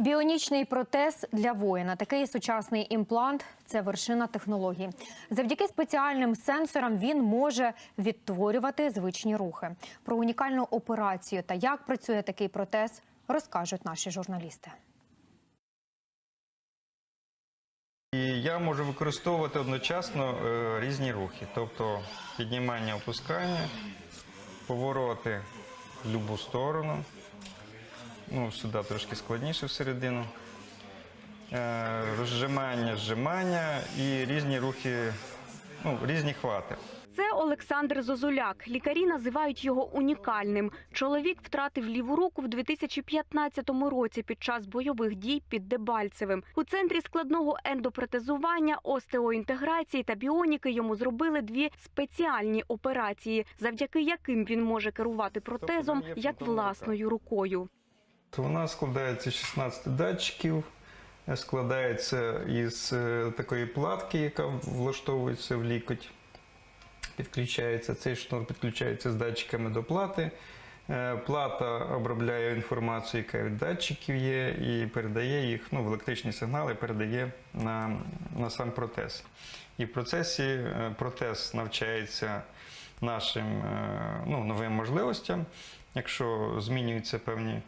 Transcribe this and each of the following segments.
Біонічний протез для воїна. Такий сучасний імплант це вершина технології. Завдяки спеціальним сенсорам він може відтворювати звичні рухи. Про унікальну операцію та як працює такий протез розкажуть наші журналісти. І я можу використовувати одночасно е, різні рухи, тобто піднімання, опускання, повороти в будь-яку сторону. Ну, сюди трошки складніше всередину. Е, розжимання, зжимання і різні рухи, ну, різні хвати. Це Олександр Зозуляк. Лікарі називають його унікальним. Чоловік втратив ліву руку в 2015 році під час бойових дій під Дебальцевим. У центрі складного ендопротезування, остеоінтеграції та біоніки йому зробили дві спеціальні операції, завдяки яким він може керувати протезом Тобто як власною рукою. Вона складається з 16 датчиків, е, складається із е, такої платки, яка влаштовується в лікоть. Підключається цей шнур, підключається з датчиками до плати. Е, Плата обробляє інформацію, яка від датчиків є, і передає їх ну, в електричні сигнали, передає на, на сам протез. І в процесі протез навчається нашим ну, новим можливостям. Якщо змінюються певні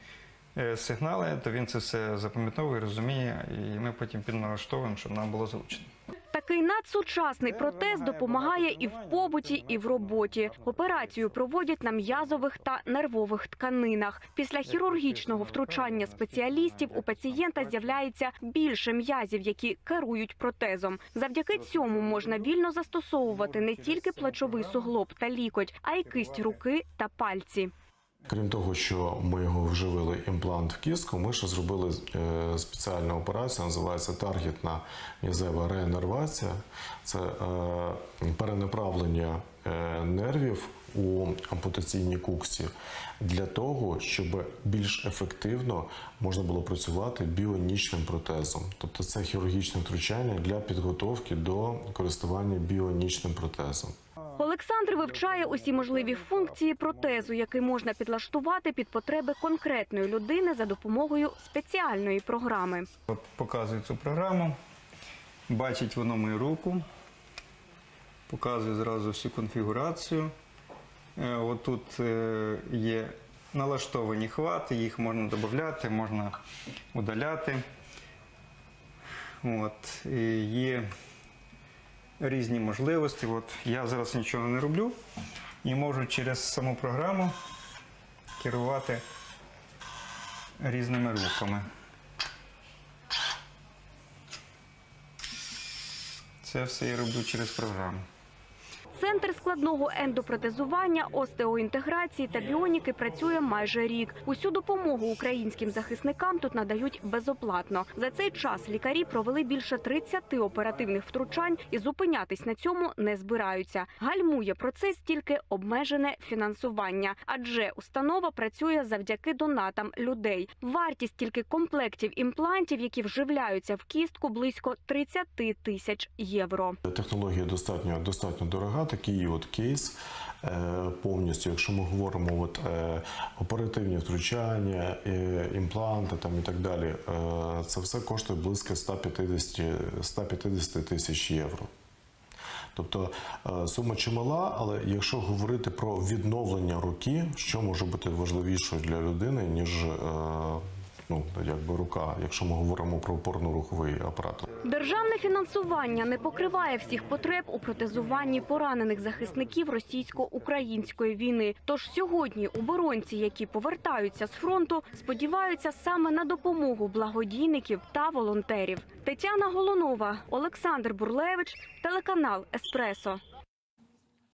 сигнали, то він це все запам'ятовує, розуміє, і ми потім підналаштовуємо, щоб нам було зручно. Такий надсучасний протез допомагає і в побуті, і в роботі. Операцію проводять на м'язових та нервових тканинах. Після хірургічного втручання спеціалістів у пацієнта з'являється більше м'язів, які керують протезом. Завдяки цьому можна вільно застосовувати не тільки плечовий суглоб та лікоть, а й кисть руки та пальці. Крім того, що ми його вживили імплант в кістку, ми ще зробили е, спеціальну операцію, називається таргетна м'язева реінервація. Це е, перенаправлення е, нервів у ампутаційній куксі для того, щоб більш ефективно можна було працювати біонічним протезом. Тобто це хірургічне втручання для підготовки до користування біонічним протезом. Олександр вивчає усі можливі функції протезу, який можна підлаштувати під потреби конкретної людини за допомогою спеціальної програми. От показую цю програму, бачить воно мою руку, показує зразу всю конфігурацію. Е, От тут е, є налаштовані хвати, їх можна додати, можна удаляти. От, є різні можливості. От я зараз нічого не роблю і можу через саму програму керувати різними рухами. Це все я роблю через програму. Центр складного ендопротезування, остеоінтеграції та біоніки працює майже рік. Усю допомогу українським захисникам тут надають безоплатно. За цей час лікарі провели більше 30 оперативних втручань і зупинятись на цьому не збираються. Гальмує процес тільки обмежене фінансування, адже установа працює завдяки донатам людей. Вартість тільки комплектів імплантів, які вживляються в кістку, близько 30 тисяч євро. Технологія достатньо достатньо дорога. Такий от кейс е, повністю, якщо ми говоримо от, е, оперативні втручання, е, імпланти там і так далі, це все коштує близько 150 150 тисяч євро. Тобто сума чимала, але якщо говорити про відновлення руки, що може бути важливішою для людини, ніж ну, якби рука, якщо ми говоримо про опорно-руховий апарат. Державне фінансування не покриває всіх потреб у протезуванні поранених захисників російсько-української війни. Тож сьогодні оборонці, які повертаються з фронту, сподіваються саме на допомогу благодійників та волонтерів. Тетяна Голунова, Олександр Бурлевич, телеканал Еспресо.